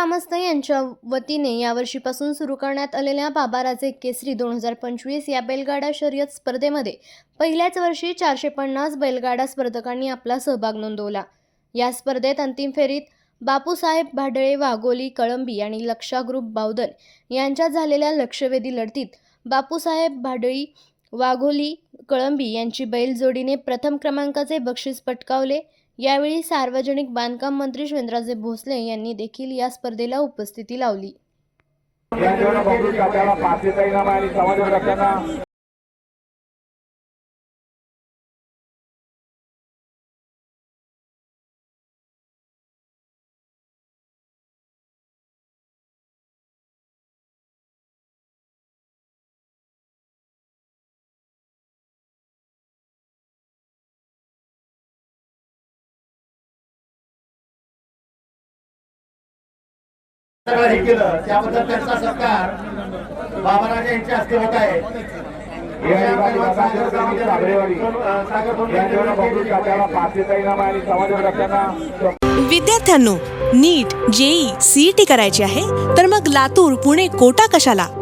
ग्रामस्थ यांच्या वतीने यावर्षीपासून सुरू करण्यात आलेल्या बाबाराजे केसरी दोन हजार पंचवीस या बैलगाडा शर्यत स्पर्धेमध्ये पहिल्याच वर्षी चारशे पन्नास बैलगाडा स्पर्धकांनी आपला सहभाग नोंदवला. या स्पर्धेत अंतिम फेरीत बापूसाहेब भाडळे वाघोली कळंबी आणि लक्षा ग्रुप बावधन यांच्यात झालेल्या लक्षवेधी लढतीत बापूसाहेब भाडळी वाघोली कळंबी यांची बैलजोडीने प्रथम क्रमांकाचे बक्षीस पटकावले. यावेळी सार्वजनिक बांधकाम मंत्री शिवेंद्रराजे भोसले यांनी देखील या स्पर्धेला उपस्थिती लावली. सगळं हे केलं त्याबद्दल त्यांचा सत्कार बाबाराजे यांच्या हस्ते होत आहे. विद्यार्थ्यांनो नीट जेई सीईटी करायची आहे तर मग लातूर पुणे कोटा कशाला?